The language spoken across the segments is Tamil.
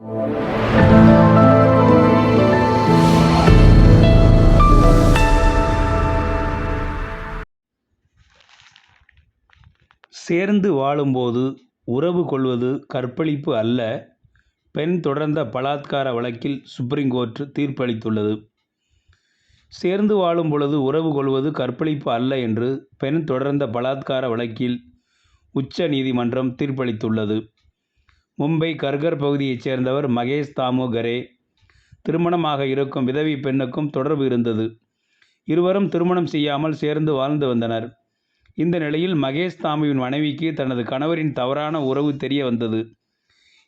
சேர்ந்து வாழும்போது உறவு கொள்வது கற்பழிப்பு அல்ல. பெண் தொடர்ந்த பலாத்கார வழக்கில் சுப்ரீம் கோர்ட் தீர்ப்பளித்துள்ளது. சேர்ந்து வாழும் பொழுது உறவு கொள்வது கற்பழிப்பு அல்ல என்று பெண் தொடர்ந்த பலாத்கார வழக்கில் உச்ச நீதிமன்றம் தீர்ப்பளித்துள்ளது. மும்பை கர்கர் பகுதியைச் சேர்ந்தவர் மகேஷ் தாமோகரே. திருமணமாக இருக்கும் விதவை பெண்ணுக்கும் தொடர்பு இருந்தது. இருவரும் திருமணம் செய்யாமல் சேர்ந்து வாழ்ந்து வந்தனர். இந்த நிலையில் மகேஷ் தாமுவின் மனைவிக்கு தனது கணவரின் தவறான உறவு தெரிய வந்தது.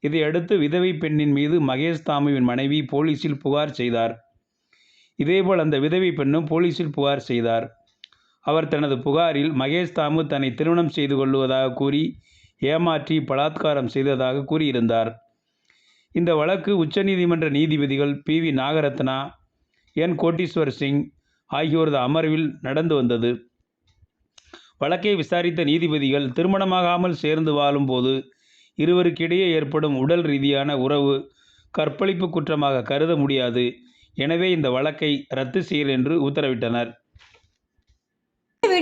இதையடுத்து விதவை பெண்ணின் மீது மகேஷ் தாமுவின் மனைவி போலீசில் புகார் செய்தார். இதேபோல் அந்த விதவை பெண்ணும் போலீசில் புகார் செய்தார். அவர் தனது புகாரில் மகேஷ் தாமு தன்னை திருமணம் செய்து கொள்வதாக கூறி ஏமாற்றி பலாத்காரம் செய்ததாக கூறியிருந்தார். இந்த வழக்கு உச்சநீதிமன்ற நீதிபதிகள் B. V. Nagarathna N. Kotiswar Singh ஆகியோரது அமர்வில் நடந்து வந்தது. வழக்கை விசாரித்த நீதிபதிகள் திருமணமாகாமல் சேர்ந்து வாழும்போது இருவருக்கிடையே ஏற்படும் உடல் ரீதியான உறவு கற்பழிப்பு குற்றமாக கருத முடியாது. எனவே இந்த வழக்கை ரத்து செய்யல் என்று உத்தரவிட்டனர்.